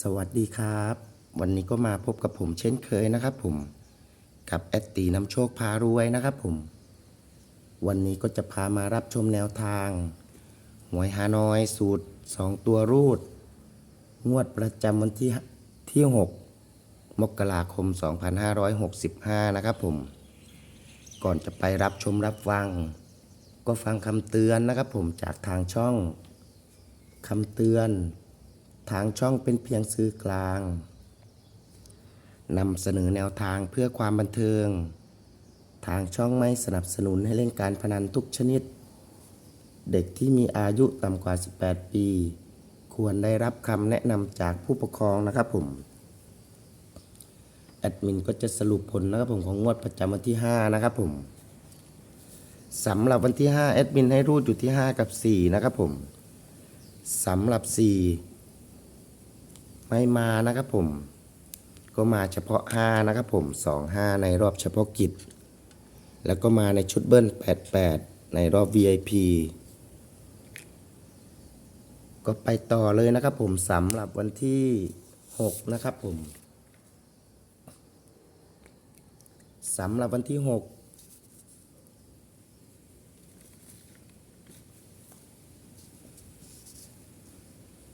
สวัสดีครับ วันนี้ก็มาพบกับผมเช่นเคยนะครับผมกับแอดตีน้ำโชคพารวยนะครับผม วันนี้ก็จะพามารับชมแนวทาง หวยฮานอยสูตร 2 ตัวรูด งวดประจำวันที่ที่ 6 มกราคม 2565 นะครับผม ก่อนจะไปรับชมรับฟัง ก็ฟังคำเตือนนะครับผมจากทางช่องคำเตือน ทางช่องเป็นเพียงสื่อกลางนำเสนอแนวทางเพื่อความบันเทิง ทางช่องไม่สนับสนุนให้เล่นการพนันทุกชนิด เด็กที่มีอายุต่ำกว่า 18 ปี ควรได้รับคำแนะนำจากผู้ปกครองนะครับผม แอดมินก็จะสรุปผลนะครับผมของงวดประจำวันที่ 5 นะครับผมสำหรับวันที่ 5 แอดมินให้รูดอยู่ที่ 5 กับ 4 นะครับผมสำหรับ 4 ไม่มานะครับผม ก็มาเฉพาะ 5 นะครับผม 2 5 ในรอบเฉพาะกิจ แล้วก็มาในชุดเบิ้ล 88 ในรอบ VIP ก็ไปต่อเลยนะครับผมสำหรับวันที่ 6 นะครับผมสำหรับวันที่ 6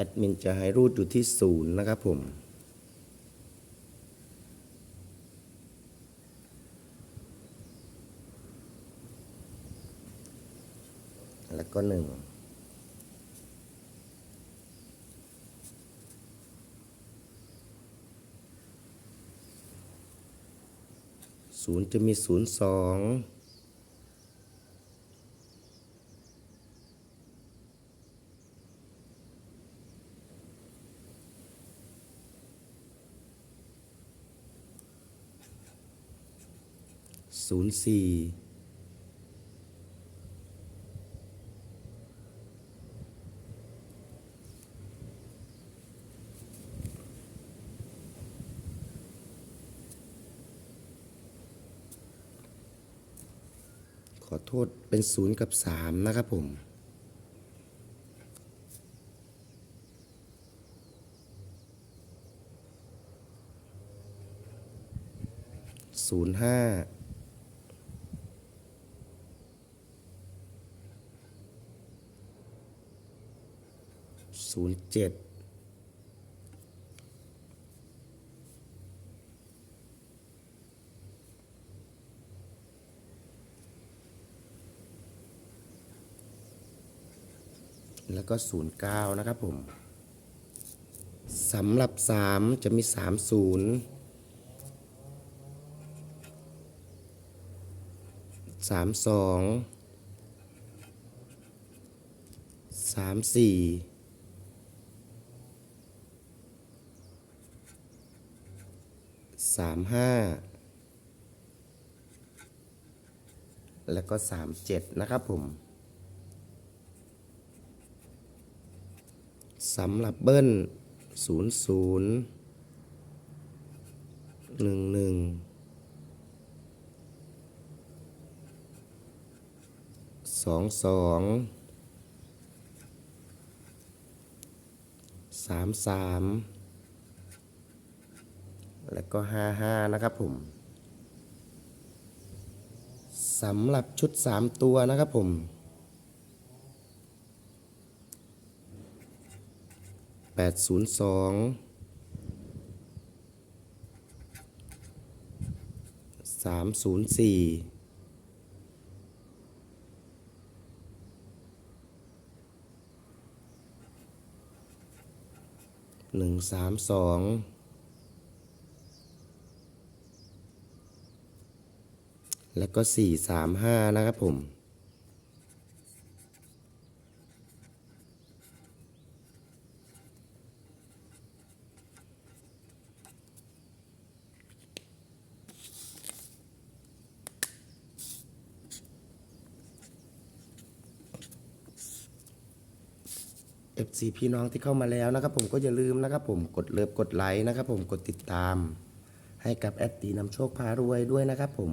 แอดมินจะให้รูดอยู่ที่ศูนย์นะครับผม แล้วก็หนึ่งศูนย์จะมีศูนย์สอง ศูนย์สี่ขอโทษเป็นศูนย์กับสามนะครับผมศูนย์ห้า ศูนย์เแล้วก็ 09 นะครับผมสำหรับ 3 จะมี 30 32 34 สามห้าแล้วก็สามเจ็ดนะครับผมสำหรับเบิ้ลศูนย์ศูนย์หนึ่งหนึ่งสองสองสามสาม แล้วก็ห้าห้านะครับผมสำหรับชุดสามตัวนะครับผมแปดศูนย์สองสามศูนย์สี่หนึ่งสามสอง แล้วก็สี่สามห้านะครับผม FC พี่น้องที่เข้ามาแล้วนะครับผมก็อย่าลืมนะครับผมกดเลิฟกดไลค์นะครับผมกดติดตาม ให้กับแอดตีนำโชคพารวยด้วยนะครับผม